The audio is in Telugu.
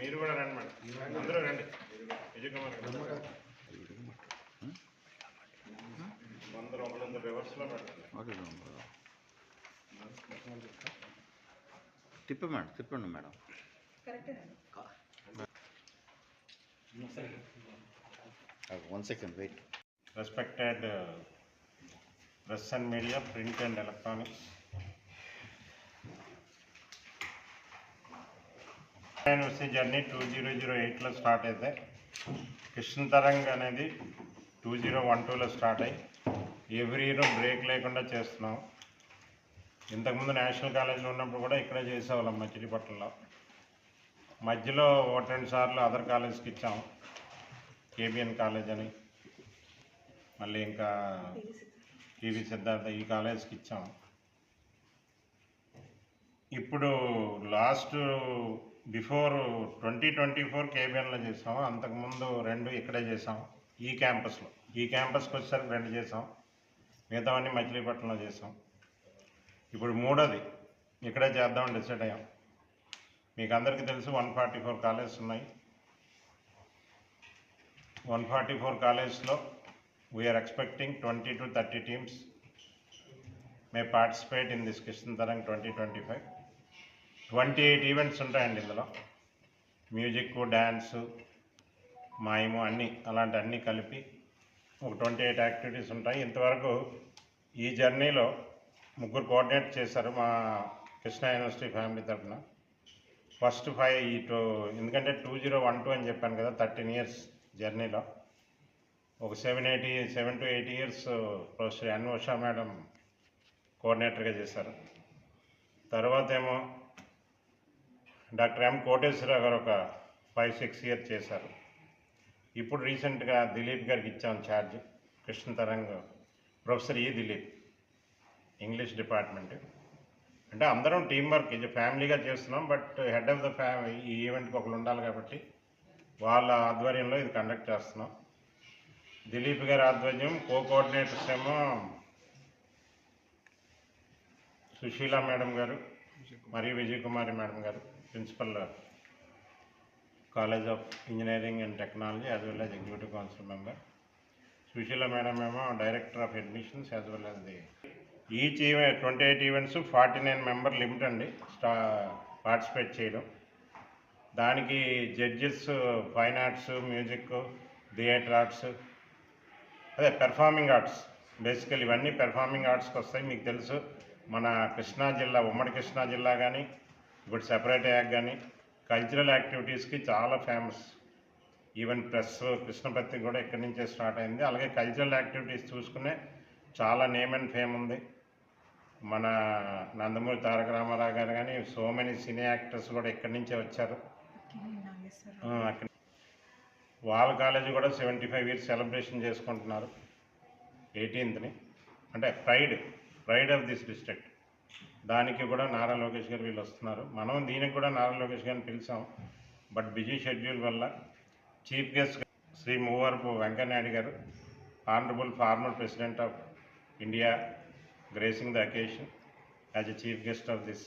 మీరు కూడా రండి మేడం. అందరూ రండి. విజయ్ కుమార్ గారు. అందరూ ఒకళ్ళందరూ రివర్స్లో ఓకే తిప్ప మేడం తిప్పండి madam. One second wait. Respected uh, press and media, print and university journey two zero zero ఎయిట్లో స్టార్ట్ అయితే కృష్ణ తరంగ్ అనేది టూ జీరో వన్ టూలో స్టార్ట్ అయ్యి ఎవ్రీ ఇయర్ బ్రేక్ లేకుండా చేస్తున్నాం. ఇంతకుముందు నేషనల్ కాలేజీలో ఉన్నప్పుడు కూడా ఇక్కడే చేసేవాళ్ళం మచిలీపట్నంలో. మధ్యలో ఒకటి రెండు సార్లు అదర్ కాలేజ్కి ఇచ్చాం కేబిఎన్ కాలేజ్ అని. మళ్ళీ ఇంకా టీవీ సిద్ధార్థ ఈ కాలేజ్కి ఇచ్చాం. ఇప్పుడు last before twenty twenty four కేబిఎన్లో చేసాం అంతకుముందు రెండు ఇక్కడే చేసాం ఈ క్యాంపస్లో. ఈ క్యాంపస్కి వచ్చేసరికి రెండు చేసాం. మిగతావన్నీ మచిలీపట్నంలో చేసాం. ఇప్పుడు మూడోది. ఇక్కడే చేద్దామని డిసైడ్ అయ్యాం. మీకు అందరికీ తెలుసు వన్ ఫార్టీ ఫోర్ కాలేజెస్ ఉన్నాయి. వన్ ఫార్టీ ఫోర్ కాలేజ్లో we're expecting twenty to thirty teams may participate in this Kishan Tarang twenty twenty five twenty eight events ఉంటాయండి ఇందులో. మ్యూజిక్ డ్యాన్సు మాయము అన్నీ అలాంటి అన్నీ కలిపి ఒక ట్వంటీ ఎయిట్ యాక్టివిటీస్ ఉంటాయి. ఇంతవరకు ఈ జర్నీలో ముగ్గురు కోఆర్డినేట్ చేశారు మా కృష్ణా యూనివర్సిటీ ఫ్యామిలీ తరఫున. ఫస్ట్ ఫైవ్ ఈ టూ ఎందుకంటే టూ జీరో వన్ టూ అని చెప్పాను కదా థర్టీన్ ఇయర్స్ జర్నీలో. ఒక seven eighty seven to eight years professor N madam కోఆర్డినేటర్గా చేశారు. తర్వాత ఏమో డాక్టర్ ఎం కోటేశ్వరరావు గారు ఒక ఫైవ్ సిక్స్ ఇయర్ చేశారు. ఇప్పుడు రీసెంట్గా దిలీప్ గారికి ఇచ్చాం ఛార్జ్ కృష్ణ తరంగ్ ప్రొఫెసర్ ఈ దిలీప్ ఇంగ్లీష్ డిపార్ట్మెంట్. అంటే అందరం టీం వర్క్ ఇది ఫ్యామిలీగా చేస్తున్నాం but head of the family ఈ ఈవెంట్కి ఒకరు ఉండాలి కాబట్టి వాళ్ళ ఆధ్వర్యంలో ఇది కండక్ట్ చేస్తున్నాం. దిలీప్ గారి ఆధ్వర్యం కో కోఆర్డినేటర్స్ ఏమో సుశీల మేడం గారు మరియు విజయ్ కుమారి మేడం గారు principal college of engineering and technology as well as executive council member Sushila madam ఏమో director of admissions as well as the each event twenty eight events forty nine member limit అండి స్టా పార్టిసిపేట్ చేయడం. దానికి judges fine arts music theatre arts అదే పెర్ఫార్మింగ్ ఆర్ట్స్ బేసికల్ ఇవన్నీ పెర్ఫార్మింగ్ ఆర్ట్స్కి వస్తాయి మీకు తెలుసు. మన కృష్ణా జిల్లా ఉమ్మడి కృష్ణా జిల్లా కానీ ఇప్పుడు సెపరేట్ యాక్ కానీ కల్చరల్ యాక్టివిటీస్కి చాలా ఫేమస్ ఈవెన్ ప్రెస్ కృష్ణపత్రి కూడా ఇక్కడి నుంచే స్టార్ట్ అయింది. అలాగే కల్చరల్ యాక్టివిటీస్ చూసుకునే చాలా నేమ్ అండ్ ఫేమ్ ఉంది. మన నందమూరి తారక రామారావు గారు కానీ సో మెనీ సినీ యాక్టర్స్ కూడా ఇక్కడి నుంచే వచ్చారు. వాళ్ళ కాలేజీ కూడా సెవెంటీ ఫైవ్ ఇయర్స్ సెలబ్రేషన్ చేసుకుంటున్నారు ఎయిటీన్త్ని అంటే pride pride of this district దానికి కూడా నారా లోకేష్ గారు వీళ్ళు వస్తున్నారు. మనం దీనికి కూడా నారా లోకేష్ గారిని పిలిచాం. బట్ బిజీ షెడ్యూల్ వల్ల చీఫ్ గెస్ట్ శ్రీ మూవరపు వెంకయ్యనాయుడు గారు honourable former president of India gracing the occasion as a chief guest of this